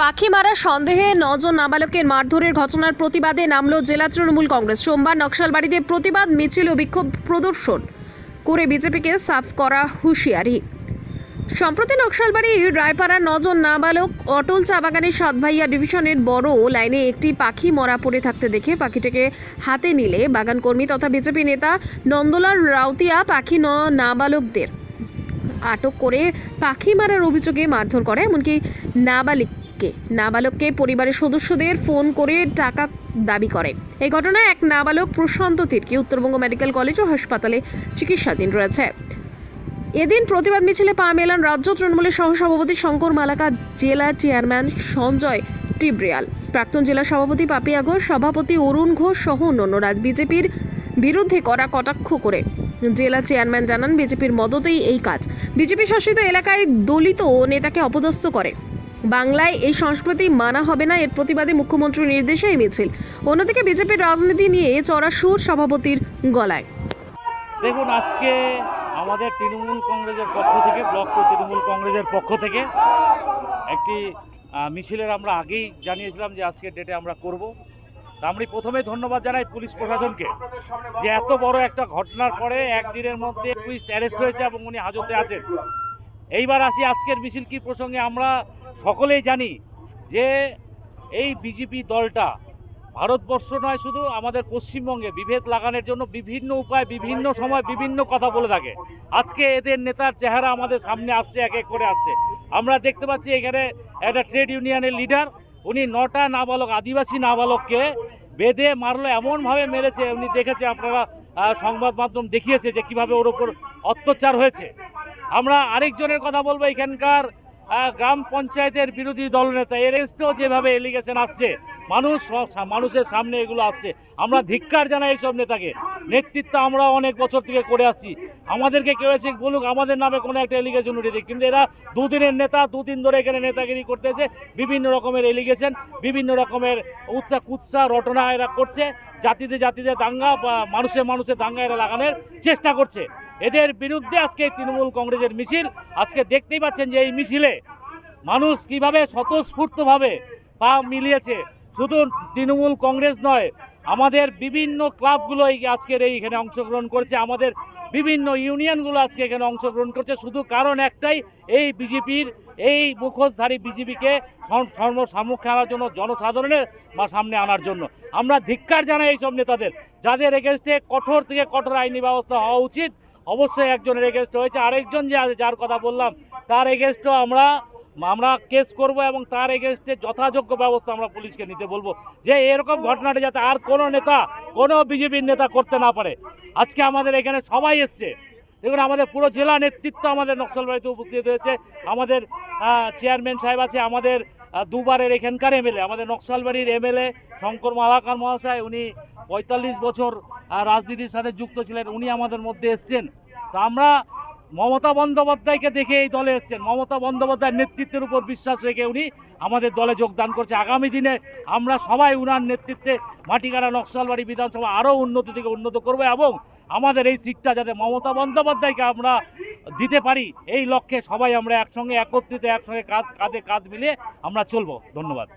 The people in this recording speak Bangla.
পাখি মারার সন্দেহে নজন নাবালকের মারধরের ঘটনার প্রতিবাদে নামল জেলা তৃণমূল কংগ্রেস। সোমবার নকশালবাড়িতে প্রতিবাদ, মিছিল ও বিক্ষোভ প্রদর্শন করে বিজেপিকে সাফ করা হুঁশিয়ারি। সম্প্রতি নকশালবাড়ির রায়পাড়ার নজন নাবালক অটল চা বাগানের সাতভাইয়া ডিভিশনের বড় লাইনে একটি পাখি মরা পড়ে থাকতে দেখে পাখিটিকে হাতে নিলে বাগান কর্মী তথা বিজেপি নেতা নন্দলাল রাউতিয়া পাখি ন নাবালকদের আটক করে পাখি মারার অভিযোগে মারধর করে, এমনকি নাবালিককে। নাবালককে পরিবারের সদস্যদের ফোন করে টাকা দাবি করে। এই ঘটনায় এক নাবালক প্রশান্ত তির্কি, উত্তরবঙ্গ মেডিকেল কলেজ ও হাসপাতালে চিকিৎসাধীন রয়েছে। এদিন প্রতিবাদ মিছিলে পা মেলান রাজ্য তৃণমূলের সহসভাপতি শঙ্কর মালাকা, জেলা চেয়ারম্যান সঞ্জয় টিব্রিয়াল। প্রাক্তন জেলা সভাপতি পাপিয়া ঘোষ, সভাপতি অরুণ ঘোষ সহ অন্যান্যরা বিজেপির বিরুদ্ধে করা কটাক্ষ করে। জেলা চেয়ারম্যান জানান, বিজেপির মদতেই এই কাজ। বিজেপি শাসিত এলাকায় দলিত নেতাকে অপদস্থ করে। বাংলায় এই সংস্কৃতি মানা হবে না, এর প্রতিবাদে মুখ্যমন্ত্রীর নির্দেশে এই মিছিল। অন্যদিকে বিজেপির রাজনীতি নিয়ে চড়া সুর সভাপতির গলায়। দেখুন, আজকে আমাদের তৃণমূল কংগ্রেসের পক্ষ থেকে, ব্লক তৃণমূল কংগ্রেসের পক্ষ থেকে একটি মিছিলের আমরা আগেই জানিয়েছিলাম যে আজকের ডেটে আমরা করব। তা আমি প্রথমে ধন্যবাদ জানাই পুলিশ প্রশাসনকে যে এত বড় একটা ঘটনার পরে একদিনের মধ্যে পুলিশ অ্যারেস্ট হয়েছে এবং উনি হাজতে আছেন। এইবার আসি আজকের মিছিল কি প্রসঙ্গে। আমরা সকলেই জানি যে এই বিজেপি দলটা ভারতবর্ষ নয়, শুধু আমাদের পশ্চিমবঙ্গে বিভেদ লাগানোর জন্য বিভিন্ন উপায়, বিভিন্ন সময় বিভিন্ন কথা বলে থাকে। আজকে এদের নেতার চেহারা আমাদের সামনে আসছে, এক এক করে আসছে। আমরা দেখতে পাচ্ছি এখানে একটা ট্রেড ইউনিয়নের লিডার, উনি নটা নাবালক, আদিবাসী নাবালককে বেঁধে মারলো, এমনভাবে মেরেছে। উনি দেখেছে, আপনারা সংবাদ মাধ্যম দেখিয়েছে যে কীভাবে ওর ওপর অত্যাচার হয়েছে। আমরা আরেকজনের কথা বলব, এখানকার গ্রাম পঞ্চায়েতের বিরোধী দলনেতা এর এগেনস্টেও যেভাবে এলিগেশন আসছে, মানুষ, মানুষের সামনে এগুলো আসছে, আমরা ধিক্কার জানাই এইসব নেতাকে। নেতৃত্ব আমরা অনেক বছর থেকে করে আসছি। আমাদেরকে কেউ এসে বলুক, আমাদের নামে কোনো একটা এলিগেশন উঠে দিক। কিন্তু এরা দুদিনের নেতা, দুদিন ধরে এখানে নেতাগিরি করতেছে, বিভিন্ন রকমের এলিগেশন, বিভিন্ন রকমের উৎসাহ কুৎসা, রটনা এরা করছে, জাতিতে জাতিতে দাঙ্গা বা মানুষে মানুষে দাঙ্গা এরা লাগানোর চেষ্টা করছে। এদের বিরুদ্ধে আজকে তৃণমূল কংগ্রেসের মিছিল। আজকে দেখতেই পাচ্ছেন যে এই মিছিলে মানুষ কীভাবে স্বতঃস্ফূর্তভাবে পা মিলিয়েছে। শুধু তৃণমূল কংগ্রেস নয়, আমাদের বিভিন্ন ক্লাবগুলো এই আজকের এইখানে অংশগ্রহণ করছে। আমাদের বিভিন্ন ইউনিয়নগুলো আজকে এখানে অংশগ্রহণ করছে। শুধু কারণ একটাই, এই বিজেপির এই মুখোশধারী বিজেপিকে সর্বসাম্মুখে আনার জন্য, জনসাধারণের মা- সামনে আনার জন্য। আমরা ধিক্কার জানাই এইসব নেতাদের, যাদের এগেনস্টে কঠোর থেকে কঠোর আইনি ব্যবস্থা হওয়া উচিত। অবশ্যই একজনের এগেস্ট হয়েছে। আরেকজন যে আছে, যার কথা বললাম তার এগেস্টও আমরা আমরা কেস করব এবং তার এগেনস্টে যথাযোগ্য ব্যবস্থা আমরা পুলিশকে নিতে বলব। যে এরকম ঘটনাটা যাতে আর কোনো নেতা কোনো বিজেপির নেতা করতে না পারে। আজকে আমাদের এখানে সবাই এসছে। দেখুন আমাদের পুরো জেলা নেতৃত্ব আমাদের নকশালবাড়িতে উপস্থিত হয়েছে। আমাদের চেয়ারম্যান সাহেব আছে আমাদের দুবারের এখানকার এমএলএ আমাদের নকশালবাড়ির এমএলএ শঙ্কর মালাকার মহাশয় উনি পঁয়তাল্লিশ বছর রাজনীতির সাথে যুক্ত ছিলেন, উনি আমাদের মধ্যে এসছেন। তো আমরা মমতা বন্দ্যোপাধ্যায়কে দেখে এই দলে এসছেন। মমতা বন্দ্যোপাধ্যায়ের নেতৃত্বের উপর বিশ্বাস রেখে উনি আমাদের দলে যোগদান করছে। আগামী দিনে আমরা সবাই উনার নেতৃত্বে মাটিকারা নকশালবাড়ি বিধানসভা আরও উন্নতি থেকে উন্নত করব এবং আমাদের এই সিটটা যাতে মমতা বন্দ্যোপাধ্যায়কে আমরা দিতে পারি, এই লক্ষ্যে সবাই আমরা একসঙ্গে, একত্রিত, একসঙ্গে কাঁধ, কাঁধে কাঁধ মিলিয়ে আমরা চলবো। ধন্যবাদ।